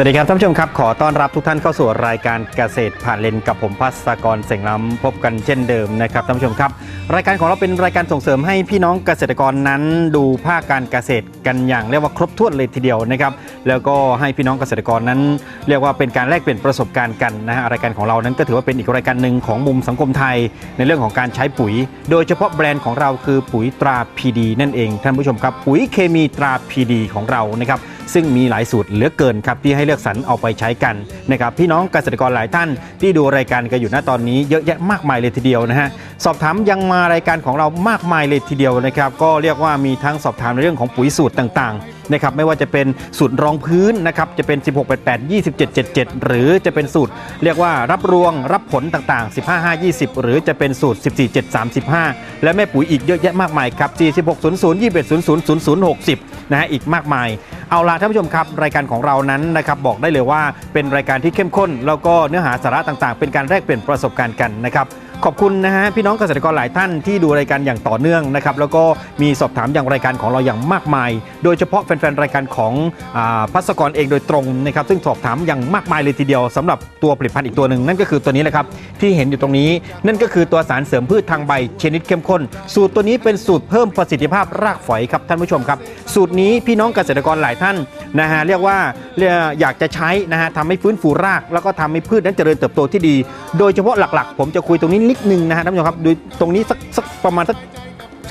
สวัสดีครับท่านผู้ชมครับขอต้อนรับทุกท่านเข้าสู่รายการเกษตรผ่านเลนกับผมพัสกรเสงล้ำพบกันเช่นเดิมนะครับท่านผู้ชมครับ รายการของเราเป็นรายการส่งเสริมให้พี่น้องเกษตรกรนั้นดูภาคการเกษตรกันอย่างเรียกว่าครบถ้วนเลยทีเดียวนะครับแล้วก็ให้พี่น้องเกษตรกรนั้น เรียกว่าเป็นการแลกเปลี่ยนประสบการณ์กันนะฮะรายการของเรานั้นก็ถือว่าเป็นอีกรายการหนึ่งของมุมสังคมไทย ในเรื่องของการใช้ปุ๋ย โดยเฉพาะแบรนด์ของเราคือปุ๋ยตรา PD นั่นเองท่านผู้ชมครับปุ๋ยเคมีตรา PD ของเรานะครับ ซึ่งมีหลายสูตรเหลือเกินครับที่ให้เลือกสรรเอาไปใช้กันนะครับพี่น้องเกษตรกรหลายท่านที่ดูรายการกันอยู่ณตอนนี้เยอะแยะมากมายเลยทีเดียวนะฮะสอบถามยังมารายการของเรามากมายเลยทีเดียวนะครับก็เรียกว่ามีทั้งสอบถามในเรื่องของปุ๋ยสูตรต่างๆนะครับไม่ว่าจะเป็นสูตรรองพื้นนะครับจะเป็น 16 88 27 77 หรือจะเป็นสูตร เรียกว่ารับรวงรับผลต่างๆ 15 5 20 หรือจะเป็นสูตร 14 7 35 และแม่ปุ๋ยอีกเยอะแยะมากมายครับ46 00 21 00 00 60 นะฮะอีกมากมาย เอาล่ะท่านผู้ชมครับ รายการของเรานั้นนะครับบอกได้เลยว่าเป็นรายการที่เข้มข้น แล้วก็เนื้อหาสาระต่างๆ เป็นการแลกเปลี่ยนประสบการณ์กันนะครับ ขอบคุณนะฮะพี่น้องเกษตรกรหลายท่านที่ดูรายการอย่างต่อเนื่องนะครับแล้วก็มีสอบถามอย่างรายการของเราอย่างมากมาย โดยเฉพาะแฟนๆรายการของอพัสกรเองโดยตรงนะครับซึ่งสอบถามอย่างมากมายเลยทีเดียวสำหรับตัวผลิตภัณฑ์อีกตัวหนึ่งนั่นก็คือตัวนี้แหละครับที่เห็นอยู่ตรงนี้ นั่นก็คือตัวสารเสริมพืชทางใบชนิดเข้มข้น สูตรตัวนี้เป็นสูตรเพิ่มประสิทธิภาพรากฝอยครับท่านผู้ชมครับ สูตรนี้พี่น้องเกษตรกรหลายท่านนะฮะเรียกว่าเรียกอยากจะใช้นะฮะทำให้ฟื้นฟูราก แล้วก็ทำให้พืชนั้นเจริญเติบโตที่ดี โดยเฉพาะหลักๆ ผมจะคุยตรงนี้นิดนึงนะฮะท่านผู้ชมครับดูตรงนี้สักสักประมาณสัก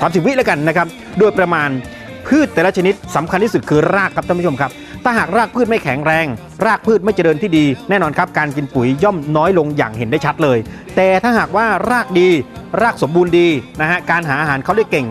สามสิบวิแล้วกันนะครับโดยประมาณพืชแต่ละชนิดสำคัญที่สุดคือรากครับท่านผู้ชมครับ ถ้าหากรากพืชไม่แข็งแรง รากพืชไม่เจริญที่ดี แน่นอนครับการกินปุ๋ยย่อมน้อยลงอย่างเห็นได้ชัดเลย แต่ถ้าหากว่ารากดี รากสมบูรณ์ดีนะฮะการหาอาหารเขาได้เก่ง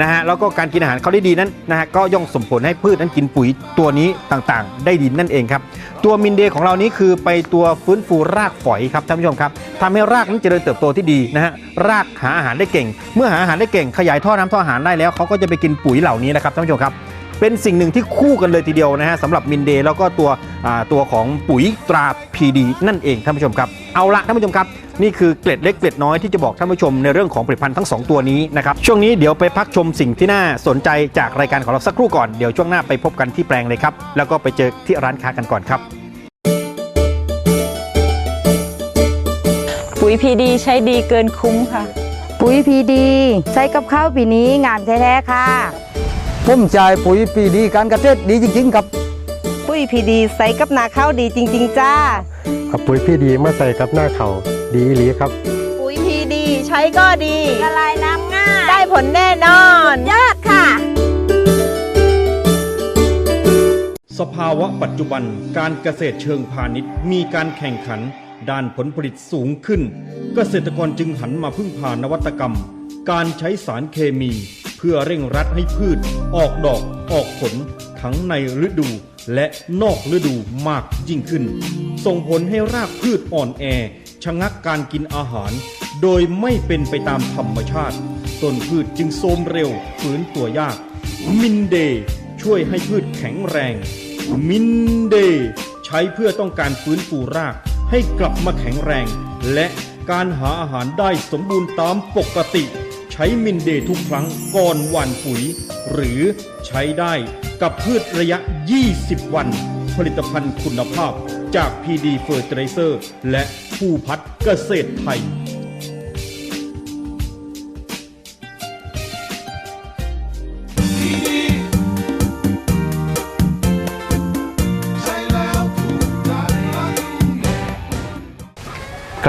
นะฮะแล้วก็การกินอาหารเขาได้ดีนั้นนะฮะก็ย่อมส่งผลให้พืชนั้นกินปุ๋ยตัวนี้ต่างๆ ได้ดีนั่นเองครับ ตัวมินเดย์ของเรานี้คือไปตัวฟื้นฟูรากฝอยครับท่านผู้ชมครับทำให้รากนั้นเจริญเติบโตที่ดีนะฮะรากหาอาหารได้เก่ง เมื่อหาอาหารได้เก่ง ขยายท่อน้ำท่ออาหารได้แล้วเขาก็จะไปกินปุ๋ยเหล่านี้นะครับท่านผู้ชมครับเป็นสิ่งหนึ่งที่คู่กันเลยทีเดียวนะฮะสำหรับมินเดย์แล้วก็ตัวตัวของปุ๋ยตรา PD นั่นเองท่านผู้ชมครับ เอาละท่านผู้ชมครับ นี่คือเกล็ดเล็กเกล็ดน้อยที่จะบอกท่านผู้ชมในเรื่องของผลิตภัณฑ์ทั้งสองตัวนี้นะครับ ช่วงนี้เดี๋ยวไปพักชมสิ่งที่น่าสนใจจากรายการของเราสักครู่ก่อน เดี๋ยวช่วงหน้าไปพบกันที่แปลงเลยครับ แล้วก็ไปเจอที่ร้านค้ากันก่อนครับปุ๋ยพีดีใช้ดีเกินคุ้มค่ะ ปุ๋ยพีดีใช้กับข้าวปีนี้งามแท้ๆค่ะผมจ่ายปุ๋ยปีดีการเกษตรดีจริง ๆ ครับ ปุ้ยพีดีใส่กับนาข้าวดีจริง ๆ จ้า เอาปุ๋ยพี่ดีมาใส่กับหน้าเขา ดีอีหลีครับ ปุ๋ยพีดี ใช้ก็ดี ละลายน้ำง่าย ได้ผลแน่นอน ยอดค่ะ สภาวะปัจจุบันการเกษตรเชิงพาณิชย์ มีการแข่งขัน ด้านผลผลิตสูงขึ้น เกษตรกรจึงหันมาพึ่งพานวัตกรรม การใช้สารเคมี เพื่อเร่งรัดให้พืช ออกดอก ออกผล ทั้งในฤดูและนอกฤดูมากยิ่งขึ้น ส่งผลให้รากพืชอ่อนแอ ชะงักการกินอาหาร โดยไม่เป็นไปตามธรรมชาติ ต้นพืชจึงโทรมเร็วฝืนตัวยาก มินเดย์ช่วยให้พืชแข็งแรง มินเดย์ใช้เพื่อต้องการฟื้นฟูราก ให้กลับมาแข็งแรง และการหาอาหารได้สมบูรณ์ตามปกติ ใช้มินเดย์ทุกครั้งก่อนหว่านปุ๋ย หรือใช้ได้กับพืชระยะ 20 วัน ผลิตภัณฑ์คุณภาพ จาก PD Fertilizer และผู้พัฒน์เกษตรไทย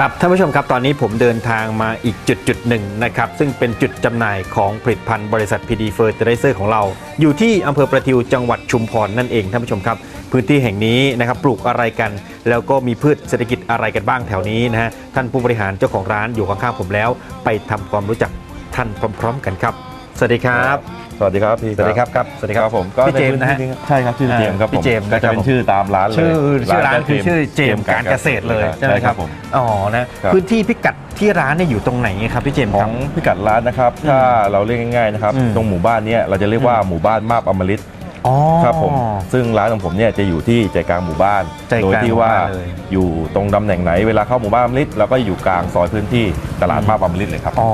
ครับท่านผู้ชมครับตอนนี้ผมเดินทางมาอีกจุดจุดหนึ่งนะครับซึ่งเป็นจุดจำหน่ายของผลิตภัณฑ์บริษัท PD Fertilizer ของเรา อยู่ที่อำเภอประทิวจังหวัดชุมพรนั่นเองท่านผู้ชมครับ พื้นที่แห่งนี้นะครับปลูกอะไรกัน แล้วก็มีพืชเศรษฐกิจอะไรกันบ้างแถวนี้นะฮะท่านผู้บริหารเจ้าของร้านอยู่ข้างๆผมแล้ว ไปทำความรู้จักท่านพร้อม ๆ กันครับ สวัสดีครับ สวัสดีครับพี่สวัสดีครับครับสวัสดีครับผมก็พี่เจมส์นะฮะใพื้ที่ใช่ครับชื่อเจมส์ครับผมพี่เจมส์ก็นะคจะรับเป็นชื่อตามร้านเลยชื่อชื่อร้านก็คือชื่อเจมส์การเกษตรเลยใช่ไหมครับผมอ๋อนะครับพื้นที่พิกัดที่ร้านเนี่ยอยู่ตรงไหนครับพี่เจมส์ขคอรับงพิกัดร้านนะครับถ้าเราเรียกง่ายๆนะครับอืมตรงหมู่บ้านเนี้ยเราจะเรียกว่าหมู่บ้านมาบอมฤต อ๋อ ครับผมซึ่งร้านของผมเนี่ยจะอยู่ที่ใจกลางหมู่บ้าน ใจกลางโดยที่ว่าหมู่บ้านเลย อยู่ตรงตำแหน่งไหนเวลาเข้าหมู่บ้านอมฤตเราก็อยู่กลางซอยพื้นที่ตลาดมาบอมฤตเลยครับ อ๋อ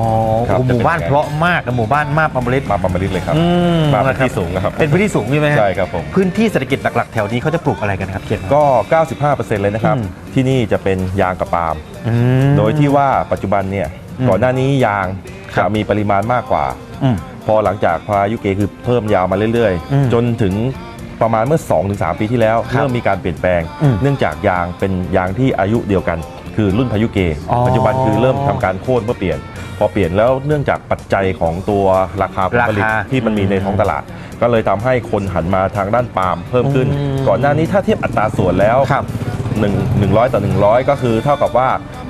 ครับโอ้หมู่บ้านจะเป็นยังไงเพราะมากนะหมู่บ้านมาบอมฤตมาบอมฤตเลยครับอืมมาเป็นนะครับที่สูงนะครับ เป็นพื้นที่สูงใช่ไหมฮะใช่ครับผม พื้นที่เศรษฐกิจหลัก ๆ แถวนี้เขาจะปลูกอะไรกันครับเขียนก็ 95%เลยนะครับ อืม ที่นี่จะเป็นยางกับปาล์ม อืม โดยที่ว่าปัจจุบันเนี่ย อืมก่อนหน้านี้ยางครัจะบ มีปริมาณมากกว่า อืม พอหลังจากพายุเกคือเพิ่มยาวมาเรื่อยอืมๆจนถึงประมาณเมื่อ 2-3 ปีที่แล้วครับเริ่มมีการเปลี่ยนแปลงอืมเนื่องจากยางเป็นยางที่อายุเดียวกัน คือรุ่นพายุเกอ๋อปัจจุบันคือเริ่มทำการโค่นเพื่อเปลี่ยน พอเปลี่ยนแล้วเนื่องจากปัจจัยของตัวราคาผลผลิตราคาที่มันมีในท้องตลาด ก็เลยทำให้คนหันมาทางด้านปาล์มเพิ่มขึ้นอืมก่อนหน้านี้ถ้าเทียบอัตราส่วนแล้ว ครับหนึ่งหนึ่งร้อยต่อหนึ่งร้อยก็คือเท่ากับว่า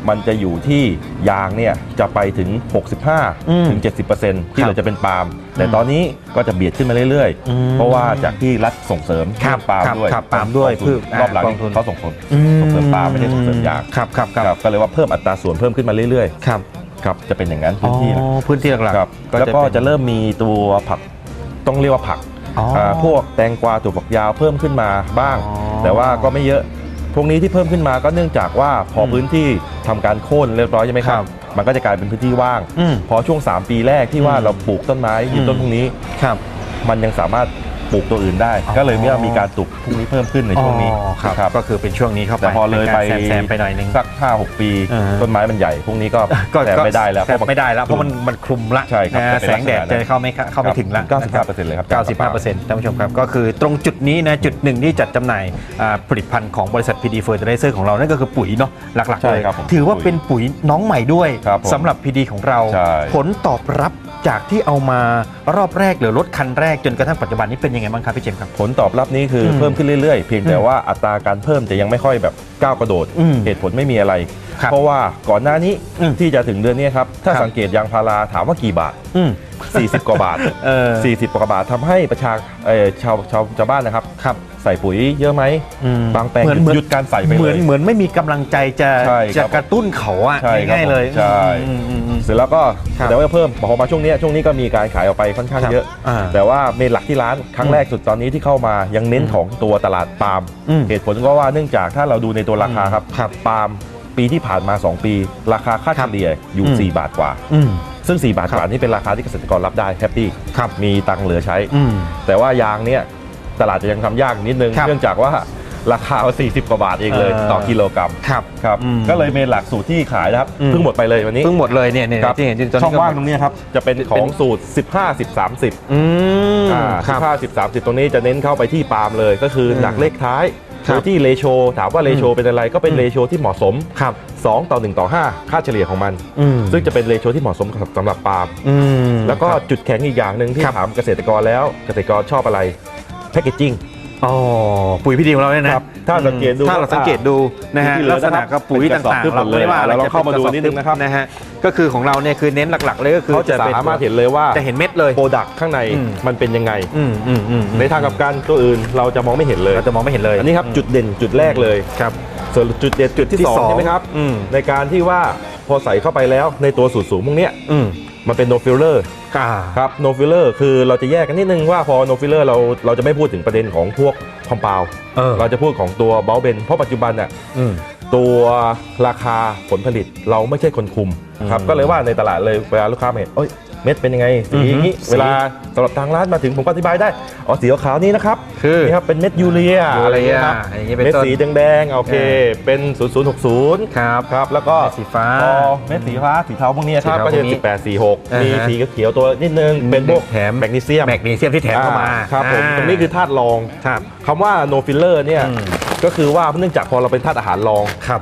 มันจะอยู่ที่ยางเนี่ยจะไปถึงอืม65 ถึง 70%ที่ครับเหลือจะเป็นปาล์มแต่ตอนนี้ก็จะเบียดขึ้นมาเรื่อยอืมๆเพราะว่าจากที่รัฐส่งเสริมครับปาล์มครับด้วยครับปาล์มด้วยกองทุนพืชรอบหลังกองทุนเขาส่งผลส่งเสริมปาล์มไม่ได้ส่งเสริมยางครับครับครับครับก็เลยว่าเพิ่มอัตราส่วนเพิ่มขึ้นมาเรื่อยครับๆครับจะเป็นอย่างนั้นพื้นที่นะอ๋อพื้นที่หลักครับๆแล้วก็ป็นจะเริ่มมีตัวผักต้องเรียกว่าผักอ๋ออ่าพวกแตงกวาถั่วฝักยาวเพิ่มขึ้นมาบ้างอ๋อแต่ว่าก็ไม่เยอะ พวกนี้ที่เพิ่มขึ้นมาก็เนื่องจากว่าพออมพื้นที่ทำการโค่นเรียบร้อยใช่ไหมครัครับบมันก็จะกลายเป็นพื้นที่ว่างอืมพอช่วง 3 ปีแรกที่ว่าอืมเราปลูกต้นไม้ยืนอืมต้นพวกนี้ครับมันยังสามารถ ปลูกตัวอื่นได้อ๋อก็เลยไม่มีการปลูกพวกนี้เพิ่มขึ้นในช่วงนี้อ๋อครับครับก็คือเป็นช่วงนี้เข้าไปแต่พอเลยไปนการแซมๆไปหน่อยนึงสัก5 6ปีอ่าต้นไม้มันใหญ่พวกนี้ก็แซมไม่ได้แล้วแซมไม่ได้แล้วเพราะมันมันคลุมละใช่ครับนะจะเป็นแสงแดดลักษณะนั้นจะเข้าไม่เข้าไม่ถึงละ95%เลยครับ95%ท่านผู้ชมครับก็คือตรงจุดนี้นะจุดหนึ่งที่จัดจำหน่ายอ่าผลิตภัณฑ์ของบริษัท PD Fertilizer ของเรานั่นก็คือปุ๋ยเนาะหลักๆใช่เลยครับผมถือว่าเป็นปุ๋ยน้องใหม่ด้วยครับผมสำหรับ PD ของเราใช่ผลตอบรับ จากที่เอามารอบแรกหรือรถคันแรกจนกระทั่งปัจจุบันนี้เป็นยังไงบ้างครับพี่เจมส์ครับ ผลตอบรับนี้คืออมเพิ่มขึ้นเรื่อยๆ เพียงแต่อืมว่าอัตราการเพิ่มจะยังไม่ค่อยแบบก้าวกระโดด อืมเหตุผลไม่มีอะไร ครับเพราะว่าก่อนหน้านี้อืมที่จะถึงเดือนนี้ครับ ถ้าครับ สังเกตยางพาราถามว่ากี่บาท อืม 40 กว่าบาท เออ40 กว่าบาททำให้ประชาเอ่อชาวชาวชาวบ้านนะครับครับ ใส่ปุ๋ยเยอะไหม อืมบางแปลงเหมือนหยุดหยุดการใส่ไปเหเลมือนย เหมือนไม่มีกำลังใจจะใช่ครับจะกระตุ้นเขาอะใช่ครับง่ายๆเลยใช่ อืมอืมอืม เสร็จแล้วก็ครับแต่ว่าเพิ่มพอมาช่วงนี้ช่วงนี้ก็มีการขายออกไปค่อนข้างครับเยอะ อ่าแต่ว่าเมนหลักที่ร้านครั้งแรกสุดตอนนี้ที่เข้ามายังเน้นอืมของตัวตลาดปาล์มอืมเหตุผลก็ว่าเนื่องจากถ้าเราดูในตัวราคาครับครับปาล์มปีที่ผ่านมา 2 ปี ราคาค่าครัเฉบลี่ยอยู่ อืม 4 บาทกว่า อืม ซึ่ง 4 บาทครับ กว่านี่เป็นราคาที่เกษตรกรรับได้แฮปปี้ครับมีตังค์เหลือใช้ อืม แต่ว่ายางเนี่ย ตลาดจะยังทำยากนิดนึง ครับเนื่องจากว่าราคา40 กว่าบาทเองเลยเออต่อกิโลกรัมครับครับ อืม ก็เลยเมนหลักสูตรที่ขายนะครับอืมเพิ่งหมดไปเลยวันนี้เพิ่งหมดเลยเนี่ยเนี่ยครับที่เห็นอยู่ตอนช่นี้องก็ว่างตรงนี้ครับจะเป็นของสูตร 15 10 30 อืมอ่าครับ15 10 30ตรงนี้จะเน้นเข้าไปที่ปาล์มเลย ก็คืออมหลักเลขท้ายครัโดบยที่เลโชถามว่าเลโชอืมเป็นอะไรก็เป็นอืมเลโชที่เหมาะสม ครับ 2 ต่อ 1 ต่อ 5 ค่าเฉลี่ยของมัน อืมซึ่งจะเป็นเลโชที่เหมาะสมสำหรับปาล์มอืม แล้วก็ครับจุดแข็งอีกอย่างหนึ่งที่ครับถามเกษตรกรแล้วเกษตรกรชอบอะไร แพคเกจิ้ง อ๋อปุ๋ยพี่ดีของเราเนี่ยนะครับถ้าสังเกตดูถ้าเราสังเกตดูนะฮะที่เหลืลัอกษณะนะครับกับปุ๋ยเป็นกระสอบต่างทึบๆเราไม่ได้ว่าหมดเลยอะไรเราจะเข้ามาดูป็กระสอบนิดนึงนะครับนะฮะก็คือของเราเนี่ยคือเน้นหลักๆ เลยก็คือเขาจะเป็นสามารถเห็นเลยว่าจะเห็นเม็ดเลย โปรดักต์ข้างในอืม มันเป็นยังไง อืมอืมอืมในทางกลับกันตัวอื่นเราจะมองไม่เห็นเลย เราจะมองไม่เห็นเลยอันนี้ครับจุดเด่นจุดแรกเลยครับ ส่วนจุดเด่นจุดที่สองใช่ไหมครับอืม ในการที่ว่าพอใส่เข้าไปแล้วในตัวสูตรสูงพวกเนี้ยอืม มันเป็น no filler อ่าครับ no filler คือเราจะแยกกันนิดนึงว่าพอ no filler เราเราจะไม่พูดถึงประเด็นของพวก compound เออเราจะพูดของตัว b u l b e n เพราะปัจจุบันน่ะอืม ตัวราคาผลผลิตเราไม่ใช่คนคุมครับอืมก็เลยว่าในตลาดเลยเวลาลูกค้ามาเห็นเอ้ย เม็ดเป็นยังไงสีอย่างนี้อือฮึเวลาสำหรับทางร้านมาถึงผมก็อธิบายได้อ๋อสีขาวๆนี้นะครับคือนี่ครับเป็นเม็ดยูเรียยูเรียอะไรอย่างเงี้ยครับอย่างงี้เป็นเม็ดต้นสีแดงๆโอเค เป็น 0060ครับครับแล้วก็เม็ดสีฟ้าพอเม็ดสีฟ้าสีเทาพวกนี้ครับสีเทาก็จะพวกนี้18 46อ่าฮะมีสีเขียวๆตัวนิดนึงเป็นพวกแถมแมกนีเซียมแมกนีเซียมที่แถมเข้ามาอ่ครับผมอ่าตรงนี้คือธาตุรองครับคำว่า no filler เนี่ยอืมก็คือว่าเนื่องจากพอเราเป็นธาตุอาหารรองครับ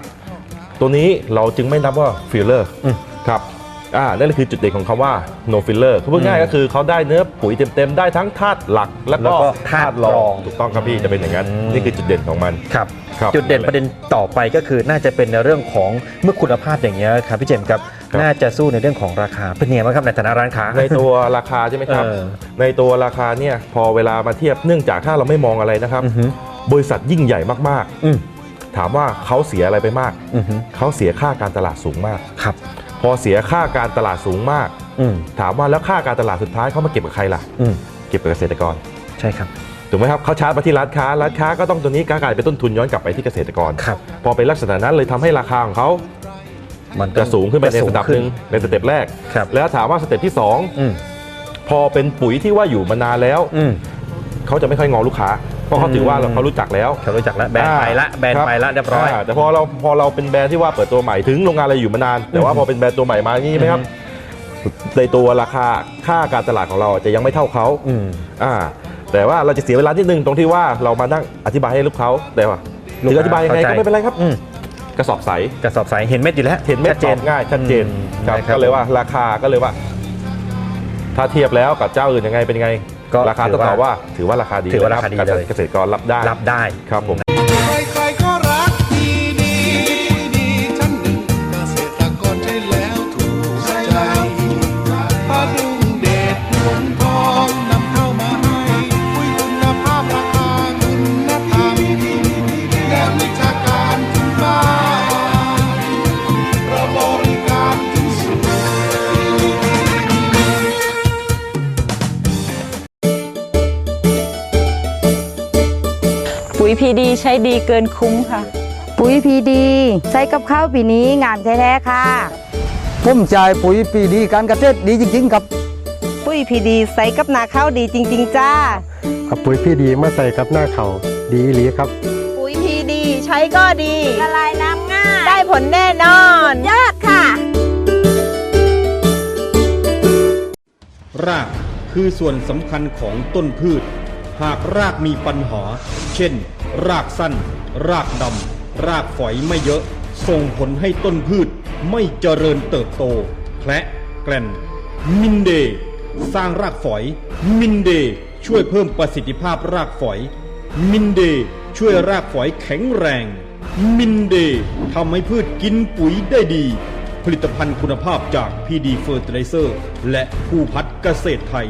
ตัวนี้เราจึงไม่นับว่า filler อืมครับ อ่านั่นคือจุดเด่นของคำว่า no filler คือพูดง่ายๆก็คือเขาได้เนื้อปุ๋ยเต็มๆ ได้ทั้งธาตุหลัก แล้วแล้วก็ก็ธาตุรอง ถูกต้องครับพี่จะเป็นอย่างนั้นอืมนี่คือจุดเด่นของมัน ครับ ครับจุดเด่นประเด็นต่อไปก็คือน่าจะเป็นในเรื่องของเมื่อคุณภาพอย่างเงี้ยครับพี่เจมส์ครับครับ น่าจะสู้ในเรื่องของราคาเป็นยังไงบ้างครับในฐานะร้านค้า ในตัวราคาใช่ไหมครับ เออในตัวราคาเนี่ยพอเวลามาเทียบเนื่องจากถ้าเราไม่มองอะไรนะครับ อือฮึ บริษัทยิ่งใหญ่มากอืมๆ ถามว่าเขาเสียอะไรไปมาก อือฮึเขาเสียค่าการตลาดสูงมาก ครับ พอเสียค่าการตลาดสูงมาก อืมถามว่าแล้วค่าการตลาดสุดท้ายเขามาเก็บกับใครล่ะ อืมเก็บกับเกษตรกรใช่ครับ ถูกไหมครับเขาชาร์จมาที่ร้านค้าร้านค้าก็ต้องตัวนี้กลายเป็นต้นทุนย้อนกลับไปที่เกษตรกร ครับ พอเป็นลักษณะนั้นเลยทำให้ราคาของเขามันจะสูงขึ้นไปในจะระดับหนึ่งในสเต็ปแรก ครับแล้วถามว่าสเต็ปที่สองอืมพอเป็นปุ๋ยที่ว่าอยู่มานานแล้ว อืมเขาจะไม่ค่อยงอลูกค้าเพ ราะเขาถือว่าเราเขารู้จักแล้วเขารู้จักแล้วแบนไปละแบนไปละเรียบร้อยาแต่พอเราพอเราเป็นแบรนด์ที่ว่าเปิดตัวใหม่ถึงโรงงานเราอยู่มานาน แต่ว่าพอเป็นแบรนด์ตัวใหม่มาอย่างนี้ไหมครับในตัวราคาค่าการตลาดของเราจะยังไม่เท่าเขาอืมอ่า แต่ว่าเราจะเสียเวลาที่หนึ่งตรงที่ว่าเรามานั่งอธิบายให้ลูกเขาแต่ว่าลูกถึงค้าอธิบายยังไงเข้าใจก็ไม่เป็นไรครับอืมกระสอบใสกระสอบใสเห็นเม็ดอยู่แล้วเห็นเม็ดชัดเจนตอบง่ายชัดเจนอืมครับได้ครับก็เลยว่าราคาก็เลยว่า ถ้าเทียบแล้วกับเจ้าอื่นยังไงเป็นยังไง ก็ราคาถืต้องอว่าตอบว่าถือว่าราคาดีถือว่าราคาดีนะบเลยเกษตรกรรับได้รับได้ครับผม ยพีดีใช้ดีเกินคุ้มค่ะ ปุ๋ยพีดีใส่กับข้าวปีนี้งามแท้ๆค่ะผมใจปุ๋ยปีดีการเกษตรดีจริงๆครับ ปุ๋ยพีดีใส่กับนาข้าวดีจริง ๆ จ้าเอาปุ๋ยพี่ดีมาใส่กับหน้าเขาดีอีหลีครับ ปุ๋ยพีดีใช้ก็ดีละลายน้ำง่าย ได้ผลแน่นอนยอดค่ะ รากคือส่วนสำคัญของต้นพืช หากรากมีปัญหา เช่น รากสั้น รากดำ รากฝอยไม่เยอะ ส่งผลให้ต้นพืชไม่เจริญเติบโต แคละแกลนมินเดย์สร้างรากฝอย มินเดย์ช่วยเพิ่มประสิทธิภาพรากฝอย มินเดย์ช่วยรากฝอยแข็งแรง มินเดย์ทำให้พืชกินปุ๋ยได้ดี ผลิตภัณฑ์คุณภาพจาก PD Fertilizer และผู้พัฒเกษตรไทย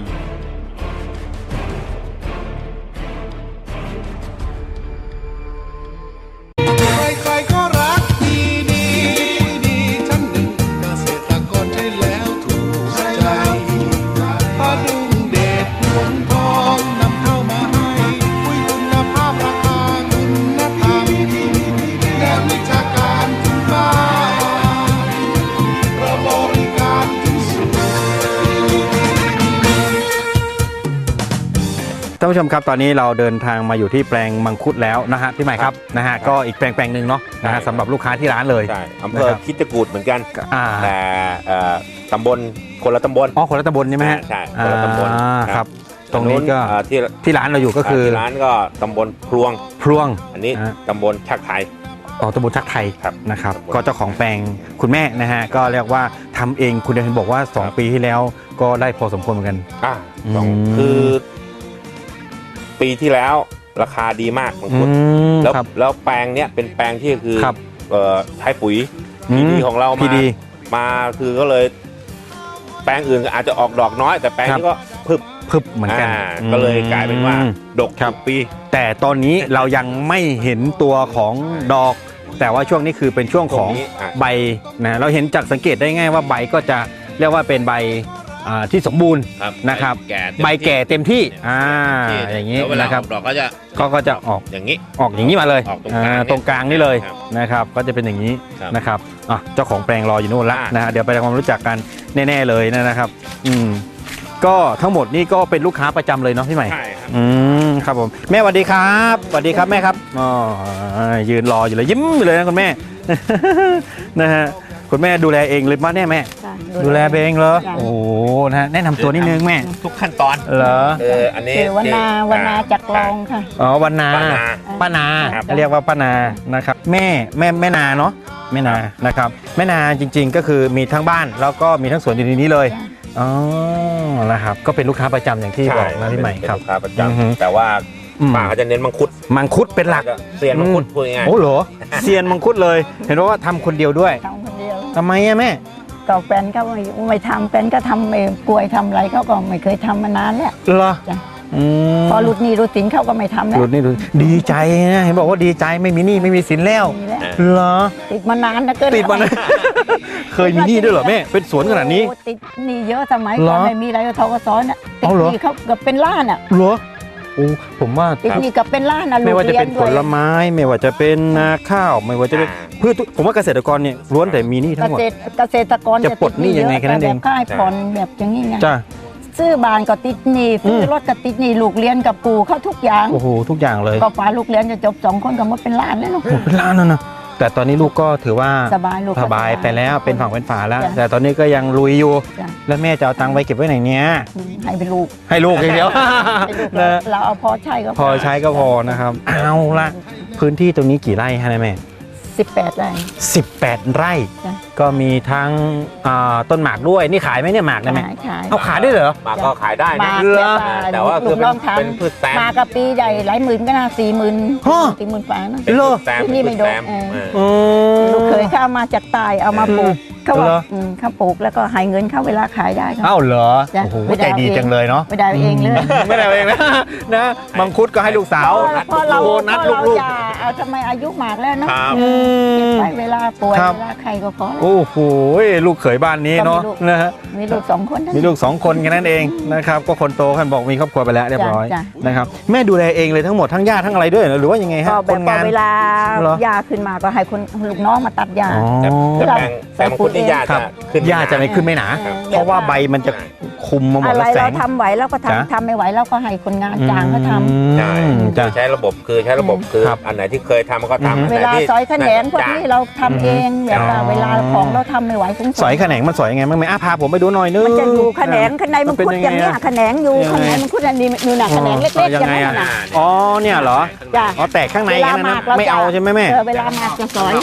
ครับตอนนี้เราเดินทางมาอยู่ที่แปลงมังคุดแล้วนะฮะพี่ใหม่ครับนะฮะก็อีกแปลงแปลงหนึ่งเนาะนะฮะใช่สำหรับลูกค้าที่ร้านเลยใช่อำเภนะอครับคิดจกูดเหมือนกันอ่าแต่เอ่อตำบลคนละตำบลอ๋อคนละตำบลใช่ไหมฮะใช่คนละตำบลอ่าคครัรับบตรงนี้ก็เอ่อที่ที่ร้านเราอยู่ก็คือที่ร้านก็ตำบลพลวงพลวง อันนี้อ่าตำบลชักไทยอ๋อตำบลชักไทยครับนะครับตำบลก็เจ้าของแปลงคุณแม่นะฮะก็เรียกว่าทำเองคุณเดนบอกว่าครับ2ปีที่แล้วก็ได้พอสมควรเหมือนกันอ่าสองอืมคือ ปีที่แล้วราคาดีมากมังอืคุดมแล้วครับแล้วแปลงเนี้ยเป็นแปลงที่คือครับเอ่อใช้ปุ๋ยอืมพีดีของเราพีมาดีมาคือก็เลย แปลงอื่นอาจจะออกดอกน้อย แต่แปลงครับ นี้ก็พึบพึบเหมือนกันอ่าก็เลยกลายเป็นว่า อืม ดกครับ ทุกปี แต่ตอนนี้เรายังไม่เห็นตัวของดอก แต่ว่าช่วงนี้คือเป็นช่วงของช่วงนี้อะ ใบนะเราเห็นจากสังเกตได้ง่ายว่าใบก็จะเรียกว่าเป็นใบ อ่าที่สมบูรณ์ครับนะครับแก่ใบแก่เต็มที่อ่าอย่างนี้นี้เวลานะครับออกดอกก็จะก็ก็จะออกอย่างนี้ ออกอย่างนี้มาเลยออกตรงกลางอ่ตรงกลางนี่เลยครับนะครับก็จะเป็นอย่างนี้ครับ นะครับอะเจ้าของแปลงรออยู่นู่นละอะนะฮะเดี๋ยวไปทำความรู้จักกันแน่ ๆเลยนะครับอืมก็ทั้งหมดนี่ก็เป็นลูกค้าประจำเลยเนาะพี่ใหม่ ใช่ครับ อืมครับผมแม่สวัสดีครับสวัสดีครับแม่ครับอ๋อยืนรออยู่เลยยิ้มอยู่เลยนะคุณแม่ นะฮะ คุณแม่ดูแลเองเลยมาแน่แม่ดูแลเองเหรอโอ้โหนะฮะแนะนำตัวนิดนึงแม่ ทุกขั้นตอนเหรอเอออันนี้ชื่อวนาที่วนาจักรองค่ะ อ๋อวันนาป้านา ป้านาครับ เรียกว่าป้านานะครับ แม่แม่แม่นาเนาะแม่นานะครับแม่นาจริงๆก็คือมีทั้งบ้านแล้วก็มีทั้งสวนอยู่ในนี้เลยจ้ะ อ๋อนะครับก็เป็นลูกค้าประจำอย่างที่บอกนะพี่ใหม่ครับ เป็นลูกค้าประอือฮึ จำแต่ว่าอืมป้าเขาจะเน้นมังคุดมังคุดเป็นหลัก เซียนมังคุดพูดง่ายโอ้เหรอเซียนมังคุดเลย เห็นว่าทำคนเดียวด้วย ทำคนเดียว ทำไมอะแม่ก็แฟนเขาไม่ไม่ทำแฟนก็ทำเองป่วยทำอะไรเขาก็ไม่เคยทำมานานแล้วเหรอจ้ะอืมพอหลุดหนี้หลุดสินเขาก็ไม่ทำแล้วหลุดนี่หลุดดีใจนะเห็นบอกว่าดีใจไม่มีหนี้ไม่มีสินแล้วมีแล้วเหรอติดมานานนะเกินติดมานะเคยมีหนี้ด้วยเหรอแม่ เป็นสวนขนาดนี้ โอ้ติดหนี้เยอะสมัยเหรก่ออนไม่มีอะไรทกศเนี่ยติดเอาเหรอ หนี้เขาเกือบเป็นล้านอะเหรอ โอ้ผมว่าอีกนี่ก็เป็นล้านนะลูไม่กว่าจะเรียเป็นนด้ผวยลไม้ ไม่ว่าจะเป็นนาข้าว ไม่ว่าจะเป็นอ่าพืชทุกผมว่าเกษตรกรเนี่ยล้วนแต่มีหนี้เกทั้งหมดษตรเกษตรกรจะปลดหนี้ยังไงแค่นั้นเองแบบค่ายผ่อนแบบอย่างนี้ไงจ้าซื้อบ้านก็ติดหนี้ซื้ออมรถก็ติดหนี้ลูกเรียนกับปู่เขาทุกอย่างโอ้โหทุกอย่างเลยก็ฟ้าลูกเรียนจะจบสองคนก็หมดเป็นล้านแล้วเนาะโอ้เป็นล้านแล้วนะ แต่ตอนนี้ลูกก็ถือว่าสบายลูกก็สบายไปแล้วเป็นฝั่งเป็นฝาแล้ว จ้ะแต่ตอนนี้ก็ยังลุยอยู่ จ้ะ แล้วแม่จะเอาตังค์ไว้เก็บไว้ไหนเนี้ยให้เป็นลูกให้ลูกอย่างเดียว ให้ลูกเรานะเราเอาพอใช้ก็พอใช้ก็พอนะครับ เอาละพื้นที่ตรงนี้กี่ไร่ฮะนายแม่ สิบแปดไร่ 18 ไร่ จ้ะ ก็มีทั้งอ่าต้นหมากด้วยนี่ขายไหมเนี่ยหมากนะแม่ขายขาย เอาขายได้เหรอมาก็ขายได้มานะเหรอแต่ว่าคือลูกเป็นน้องทเป็นพืชแซมำมากระปีใหญ่หลายหมื่นก็น่าสี่หมื่นฮะ สี่หมื่นฝ่านะ เป็นเหรพือชแซมที่นี่ไม่โดนเป็นพืชแซเออเออ ลูกเคยเข้ามาจากใตายเอามาปลูกเขาเหรว่าออืมเขาปลูกแล้วก็ให้เงินเขาเวลาขายได้ครับ เอ้าเหรอจ้ะโอ้โหไม่ได้ใจดีเอาเอง จังเลยเนาะไม่ได้เอาเองเลยไม่ได้เอาเองนะนะมังคุดก็ให้ลูกสาว เพราะเราโบนัสเพราะเราลูกอย่าเอาทำไมอายุมากแล้วเนาะครับๆอืเก็บมไว้เวลาป่วยครับ เวลาใครก็พอแล้ว โอ้โหลูกเขยบ้านนี้เนาะก็มีลูก นะฮะมีลูกสองคนนะ มีลูกสองคนแค่นั้นเองนะครับก็คนโตท่านบอกมีครอบครัวไปแล้วเรียบร้อยจ้ะ นะครับแม่ดูแลเองเลยทั้งหมดทั้งญาติทั้งอะไรด้วยเหรอหรือว่ายังไงฮะก็คแบบนว่างาน เวลาเหรอยาขึ้นมาก็ให้คนลูกน้องมาตัดยา อ๋อ แต่แต่แปลงแปลงมังคุดนี่หญ้าครัจะบ ขึ้นหญ้าจะไม่ขึ้นไม่หนาครับเพราะว่าใบมันจะ คุมมาหมดอะไรแล้วแสเราง ทำไหวเราก็จ้ะทำทำไม่ไหวเราก็ให้คนงานจ้างเขาทำใช่อืมจ้ะ ใช้ระบบคือใช้ระบบคือครับ อันไหนที่เคยทำก็ทำอืมอันเวไหนลาที่ซอยแขนงพวกนี้เราทำเองแบบว่าอ๋อเวลาของเราทำไม่ไหวสงารสอยแขนงมันสอยยังไงบ้างไหมอะพาผมไปดูหน่อยนึง มันจะอยู่แขนงข้างในมังคุดอย่างเนี้ยแขนงอยู่ยังไงแขนงมังคุดอันนี้นู่นน่ะแขนงเล็กๆยัอย่างไงนั้นอะ น่ะอ๋อเนี่ยเหรอจ้ะ อ๋อแตกข้างในเวลากันหนะมากเราไม่เอาจะ ใช่ไหมแม่เออเวลาหมากจะสอย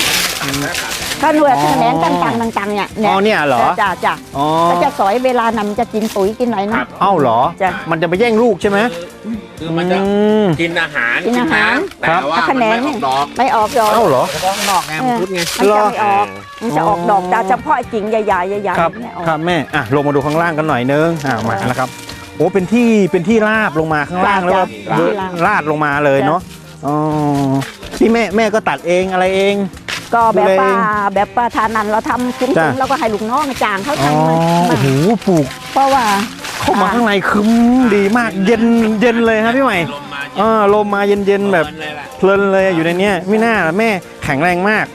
ถ้าหน่วยแขนงต่างๆต่างๆเนี่ยอ๋อเนี่ยเหรอจ้ะจ้ะอ๋อก็จะสอยเวลานำจะกินปุ๋ยกินอะไรนะเอ้าเหรอจ้ะมันจะไปแย่งลูกใช่ไหมคือมันจะอืมกินอาหารกินอาหารำแต่ว่าแขมันนไม่งออกดอกไม่ออกดอกเอ้าเหรอเฉพาะข้างนอกไงมังคุดไงมันจะไม่ออกมันจะออกดอกแต่เฉพาะไอ้กิ่งใหญ่ๆใหญ่ครับๆเนี่ยออกครับแม่อะลงมาดูข้างล่างกันหน่อยนึงอะมาแล้วครับโอ้เป็นที่เป็นที่ราบลงมาข้างล่างแล้วก็จ้ะที่ราบลาดลงมาเลยเนาะอ๋อที่แม่แม่ก็ตัดเองอะไรเอง ก็แบบดูแลว่าเองแบบว่าทานันเราทำคุ้จ้ะมๆแล้วก็ให้ลูกน้องมาจ้างเขาอ๋อทำมาโอ้โหปลูกเพราะว่า เข้ามาข้างในคึมดีมากเย็นเย็นเลยครับพี่ใหม่ลมมาอ่าลมมาเย็นเย็นๆแบบเลยล่ะเพลินเลยอยู่ในเนี้ยไม่น่าล่ะแม่แข็งแรงมาก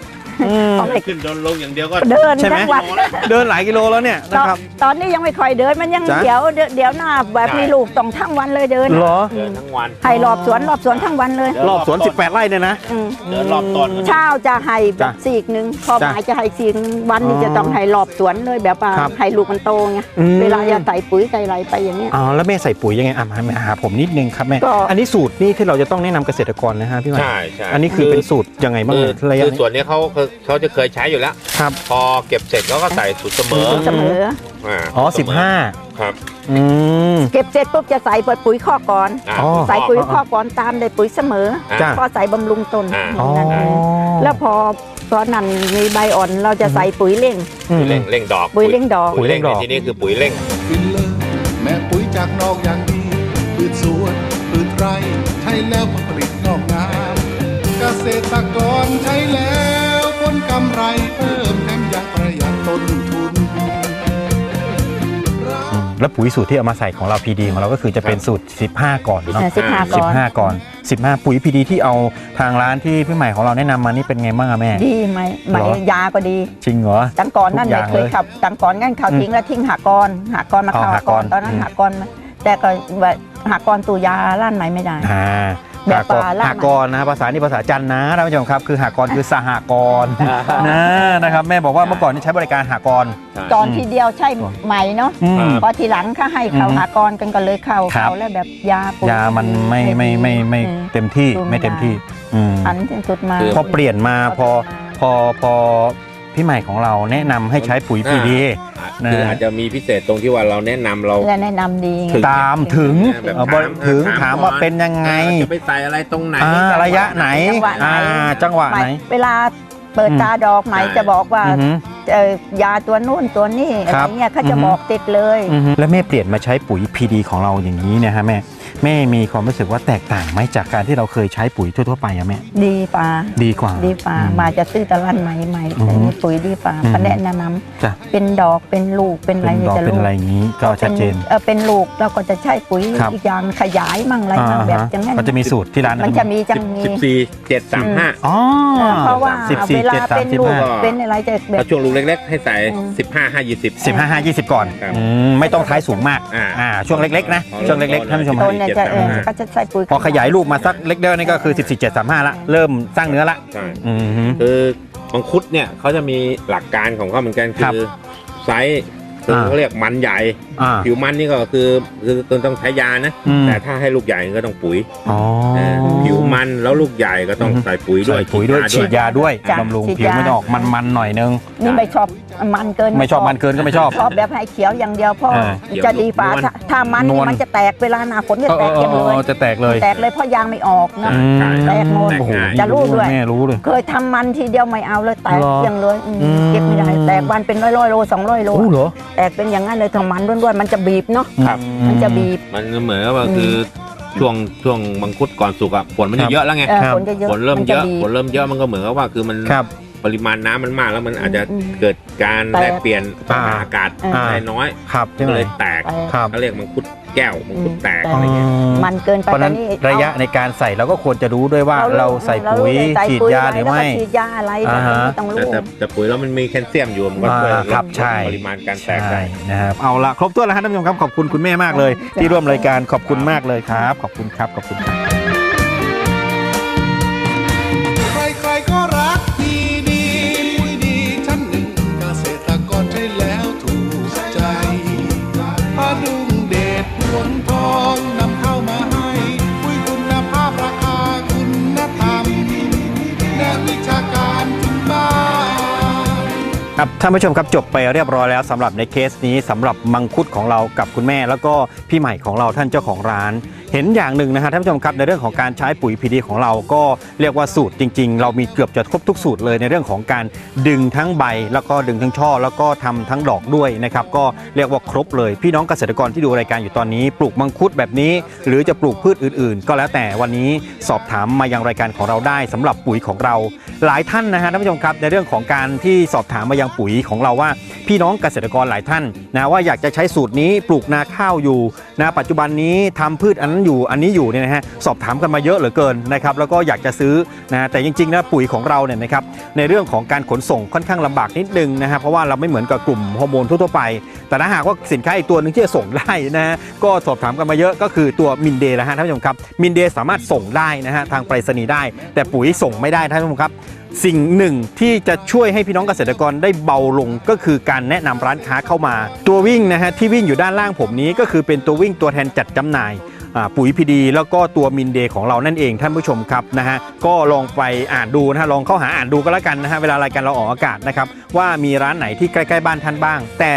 อืมเอาไปขึ้นโดนลงอย่างเดียวก็เดินใช่ไหม ทั้งวัน เดินหลายกิโลแล้วเนี่ยตนะอนครับ ตอนนี้ยังไม่ค่อยเดินมันยังจ๊ะ เดี๋ยวเดี๋ยวเดี๋ยวหน้าแบบมีลูกต้องทั้งวันเลยเดินเหรอ เดินทั้งวันให้รอบสวนรอบสวนทั้งวันเลยรอบสวน 18 ไร่เนี่ยนะ อืมเดินรอบต้นก็เช้าจะให้แบจ้ะบสีกหนึ่งพอจ้ะบ่ายจะให้สีกหนึ่งวันนี้อ๋อจะต้องให้รอบสวนเลยแบบว่าครับให้ลูกมันโตไงอืม เวลาจะใส่ปุ๋ยใส่อะไรไปอย่างเงี้ย อ๋อแล้วแม่ใส่ปุ๋ยยังไงอะมามาหาผมนิดนึงครับแม่ก็ อันนี้สูตรนี่ที่เราจะต้องแนะนำเกษตรกรนะฮะพี่ใหม่ใช่ใช่อันนี้คือเป็นสูตรยังไงบ้างคือเนี่ยระยะคือส่วนนี้เขาเขาเขาจะเคยใช้อยู่แล้ว ครับ พอเก็บเสร็จเขาก็ใส่สูตรเสมอเสมออ่าอ๋อครับ15อืม เก็บเสร็จปุ๊บจะใส่ปุ๋ยข้อกก่อนอ่าอ๋อ ใส่ปุ๋ยข้อกก่อนตามด้วยปุ๋ยเสมอ อ่า จ้ะ พอใส่บำรุงต้นอ่า อ๋อนั่นเองแล้วพอตอนนั้นมีใบอ่อนเราจะใส่ปุ๋ยเร่ง อืมเร่งเร่งดอกปุ๋ยเร่งดอก ปุ๋ยเร่งปุ๋ยเร่งดอก ในที่นี้คือปุ๋ยเร่งฟินเลยแม่ปุ๋ยจากนอกอย่างดีพืชสวนพืชไร่ใช้แล้วผลผลิตงอกงามเกษตรกรใช้แล้วผลกำไรเพิ่มแถมยังประหยัดต้นทุน แล้วปุ๋ยสูตรที่เอามาใส่ของเราพีดีของเราก็คือจะเป็นสูตร 15 ก่อนเนาะ สิบห้าก่อน 15 ก่อน 15 ปุ๋ยพีดีที่เอาทางร้านที่พี่ใหม่ของเราแนะนำมานี่เป็นไงบ้างอะแม่ ดีไหมไหมเหรอ ยาก็ดีจริงเหรอ ตังก่อนนั่นทุกอไม่ย่างเคยเลยขับตังก่อนงั้นเขาอืมทิ้งแล้วทิ้งหากรหากรมาอ๋อเข้าหาหากกรรตอนนั้นอืมหากรมาแต่ก็ว่าหากรตูยาล้านไหนไม่ได้ อ่า แบบหากรปลาล่าหากรนะภาษานี่ภาษาจันทร์นะท่านผู้ชมครับคือหากรคือสหกรณ์นะนะครับแม่บอกว่าเมื่อก่อนนี่ใช้บริการหากรตอนทีเดียวใช่ไหมเนาะอืมพอทีหลังเขาให้เขาอืมหากรกันก็เลยเข้าครับเขาแล้วแบบยาปุ๋ยามันไม่ไม่ไม่ไม่อืเต็มที่ดูไม่ไม่เต็มได้ที่อืมอันที่สุดมาคือพอเปลี่ยนมาพอพอพอ พี่ใหม่ของเราแนะนำให้ใช้ปุ๋ยพีดีนะ คืออาจจะมีพิเศษตรงที่ว่าเราแนะนำเรา และแนะนำดีไง ถึง ตามถึงแบบเออบริถึงถามว่าเป็นยังไงเออจะไปใส่อะไรตรงไหนอ่าระยะไหนจังหวะไหน อ่าจังหวะไหน เวลาเปิดอืมตาดอกไหมใช่จะบอกว่าอือหือ เอ่อยาตัวนู่นตัวนี่อะไรครับเงี้ยเขาจะอือหือบอกติดเลยอือฮึแล้วแม่เปลี่ยนมาใช้ปุ๋ยพีดีของเราอย่างนี้เนะฮะแม่แม่มีความรู้สึกว่าแตกต่างไหมจากการที่เราเคยใช้ปุ๋ยทั่วๆไปอะแม่ดีป่าดีกว่าดีป่าอืม มาจะซื้อตะลั่นใหม่ใหม่อือฮึแต่นี่ปุ๋ยดีป่าอือฮึพะแนะนจ้ะำเป็นดอกเป็นลูกเป็นอะไรเป็นมีดอกแต่เป็นลูกอะไรอย่างนี้ก็ชัดเจน เออเป็นลูกเราก็จะใช้ปุ๋ยครับ อีกอย่างขยายมั่งอะไรมั่งแบบอ่าฮะอย่างนั้นก็จะมีสูตรที่ร้านมันจะมีจังมี สิบสี่เจ็ดสามห้า อ๋อเออเพราะว่าสิบสี่เวลาเจ็ดสามเป็นสิบลูกห้า เป็นอะไรจะแบแล้บวช่วงลูกเล็กๆ ให้ใส่อืมสิบห้าห้ายี่สิบสิบห้าห้ายี่สิบก่อนครับอืมไม่ต้องท้ายสูงมากอ่าอ่าช่วงเล็กๆนะอ๋อช่วงเล็กๆท่านผู้ชมต้ฮะนเนี่ยจะเออเจ็ดสามห้าก็จะใส่ปุ๋ยพอขยายลูกมาสักเล็กเดียวนี่ก็คือ 14 7 3 5ละเริ่มสร้างเนื้อละใช่อืมฮึคือมังคุดเนี่ยเขาจะมีหลักการของเขาเหมือนกัน ครับ คือไซส์ คืออ่าเขาเรียกมันใหญ่ อ่า ผิวมันนี่ก็คือคือต้องใช้ยานะ อืมแต่ถ้าให้ลูกใหญ่ก็ต้องปุ๋ยอ๋อเออผิวมันแล้วลูกใหญ่ก็ต้องอือฮึใส่ปุ๋ยด้วยใส่ปุ๋ยด้วยฉีดยาด้วยบำรุงผิวมันจะออกมันๆหน่อยนึง นี่ไม่ชอบมันเกินไม่ชอบมันเกินก็ไม่ชอบ ชอบแบบให้เขียวอย่างเดียวเพราะอ่าจะดีป่าถ้าถ้ามันนนี่วล มันจะแตกเวลาหน้าฝนจะเออแตกเอยังอเลยเออจะแตกเลยแตกเลยเพราะยางไม่ออกนะ อืมแตกหมดโอ้โหจะรู้ด้วย แม่รู้เลย เคยทำมันทีเดียวไม่เอาเลยแตกเหรอยังเลยอืมอืม เก็บไม่ได้แตกวันเป็นร้อยร้อยๆโลสองร้อยโลโอ้เหรอแตกเป็นอย่างนั้นเลยทางมันล้วนๆมันจะบีบเนาะครับ มันจะบีบ มันเหมือนกับว่าอืมคือช่วงช่วงมังคุดก่อนสุกอะฝนมันครัจะบเยอะแล้วไงเออครับฝนจะเยอะฝนเริ่มนเยจะอะบีบ ฝนเริ่มเยอะมันก็เหมือนกับว่าคือมันครับ ปริมาณน้ำมันมากแล้วมันอาจจะอืมเกิดการแตกแลกเปลี่ยนต่ออ่าอากาศอ่าได้น้อยครับใช่ไหก็มเลยแตกแตกครับเขาเรียกมังคุดแก้วมังคุดแตกอืมอะไรเงี้ยมันเกินไปเพราะฉะนั้นแต่นี่ระยะในการใส่เราก็ควรจะรู้ด้วยว่าเราใส่ปุ๋ยเรฉีดรู้ยาหรือไม่แล้วก็ฉีดยาอะไรอ่าฮะไม่ต้องแต่รู้แต่แต่ปุ๋ยแล้วมันมีแคลเซียมอยู่มันก็ช่วยอ่าลครับดใช่ปริมาณการแตกใช่ได้นะครับเอาละครบถ้วนแล้วฮะท่านผู้ชมครับขอบคุณคุณแม่มากเลย ที่ร่วมรายการขอบคุณมากเลยครับ ขอบคุณครับขอบคุณครับ ท่านผู้ชมครับจบไปเรียบร้อยแล้วสำหรับในเคสนี้สำหรับมังคุดของเรากับคุณแม่ แล้วก็พี่ใหม่ของเราท่านเจ้าของร้าน เห็นอย่างหนึ่งนะฮะท่านผู้ชมครับในเรื่องของการใช้ปุ๋ยพีดีของเราก็เรียกว่าสูตรจริง ๆ เรามีเกือบจะครบทุกสูตรเลยในเรื่องของการดึงทั้งใบ แล้วก็ดึงทั้งช่อ แล้วก็ทำทั้งดอกด้วยนะครับก็เรียกว่าครบเลย พี่น้องเกษตรกรที่ดูรายการอยู่ตอนนี้ปลูกมังคุดแบบนี้ หรือจะปลูกพืชอื่น ๆ ก็แล้วแต่วันนี้สอบถามมายังรายการของเราได้สำหรับปุ๋ยของเรา หลายท่านนะฮะท่านผู้ชมครับในเรื่องของการที่สอบถามมายังปุ๋ยของเราว่า พี่น้องเกษตรกรหลายท่านนะว่าอยากจะใช้สูตรนี้ปลูกนาข้าวอยู่นะปัจจุบันนี้ทำพืชอันนั้นอยู่อันนี้อยู่เนี่ยนะฮะสอบถามกันมาเยอะเหลือเกินนะครับแล้วก็อยากจะซื้อนะแต่จริงๆนะปุ๋ยของเราเนี่ยนะครับในเรื่องของการขนส่งค่อนข้างลำบากนิดนึงนะฮะเพราะว่าเราไม่เหมือนกับกลุ่มฮอร์โมนทั่วไป แต่ถ้าหากว่าสินค้าอีกตัวหนึ่งที่จะส่งได้นะฮะก็สอบถามกันมาเยอะก็คือตัวมินเดย์นะฮะท่านผู้ชมครับมินเดย์สามารถส่งได้นะฮะทางไปรษณีย์ได้ แต่ปุ๋ยส่งไม่ได้ท่านผู้ชมครับสิ่งหนึ่งที่จะช่วยให้พี่น้องเกษตรกรได้เบาลงก็คือการแนะนำร้านค้าเข้ามา ตัววิ่งนะฮะที่วิ่งอยู่ด้านล่างผมนี้ก็คือเป็นตัววิ่งตัวแทนจัดจำหน่าย ปุ๋ยพีดีแล้วก็ตัวมินเดย์ของเรานั่นเองท่านผู้ชมครับนะฮะก็ลองไปอ่านดูนะฮะลองเข้าหาอ่านดูก็แล้วกันนะฮะเวลารายการเราออกอากาศนะครับว่ามีร้านไหนที่ใกล้ๆบ้านท่านบ้าง แต่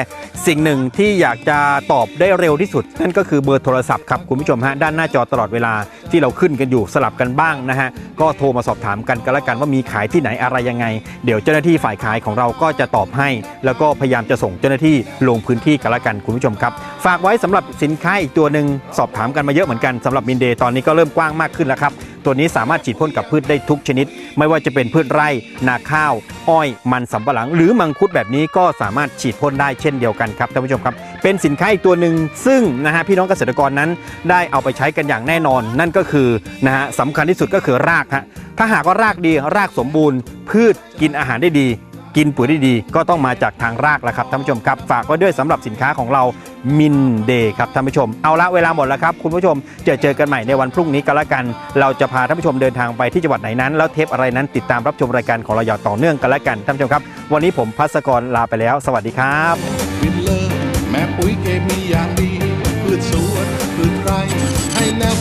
สิ่งหนึ่งที่อยากจะตอบได้เร็วที่สุด นั่นก็คือเบอร์โทรศัพท์ครับคุณผู้ชมฮะด้านหน้าจอตลอดเวลาที่เราขึ้นกันอยู่สลับกันบ้างนะฮะก็โทรมาสอบถามกันก็แล้วกันว่ามีขายที่ไหนอะไรยังไง เดี๋ยวเจ้าหน้าที่ฝ่ายขายของเราก็จะตอบให้ แล้วก็พยายามจะส่งเจ้าหน้าที่ลงพื้นที่กันละกันคุณผู้ชมครับ ฝากไว้สำหรับสินค้าอีกตัวหนึ่งสอบถามกันมาเยอะเหมือนกันสำหรับมินเดย์ตอนนี้ก็เริ่มกว้างมากขึ้นแล้วครับ ตัวนี้สามารถฉีดพ่นกับพืชได้ทุกชนิด ไม่ว่าจะเป็นพืชไร่ นาข้าว อ้อย มันสำปะหลัง หรือมังคุดแบบนี้ก็สามารถฉีดพ่นได้เช่นเดียวกันครับท่านผู้ชมครับ เป็นสินค้าอีกตัวหนึ่งซึ่งนะฮะพี่น้องเกษตรกรนั้นได้เอาไปใช้กันอย่างแน่นอน นั่นก็คือนะฮะสำคัญที่สุดก็คือรากฮะถ้าหากว่ารากดีรากสมบูรณ์ พืชกินอาหารได้ดี กินปุ๋ยดีก็ต้องมาจากทางรากแล้วครับท่านผู้ชมครับ ฝากไว้ด้วยสำหรับสินค้าของเรามินเดย์ครับท่านผู้ชม เอาละเวลาหมดแล้วครับคุณผู้ชมจะเจอกันใหม่ในวันพรุ่งนี้กันละกัน เราจะพาท่านผู้ชมเดินทางไปที่จังหวัดไหนนั้น แล้วเทปอะไรนั้นติดตามรับชมรายการของเราอย่างต่อเนื่องกันละกันท่านผู้ชมครับ วันนี้ผมพัสกรลาไปแล้ว สวัสดีครับวินเลอร์แม่ปุ๋ยเคมีอย่างดีพืชสวนพืชไรให้แนว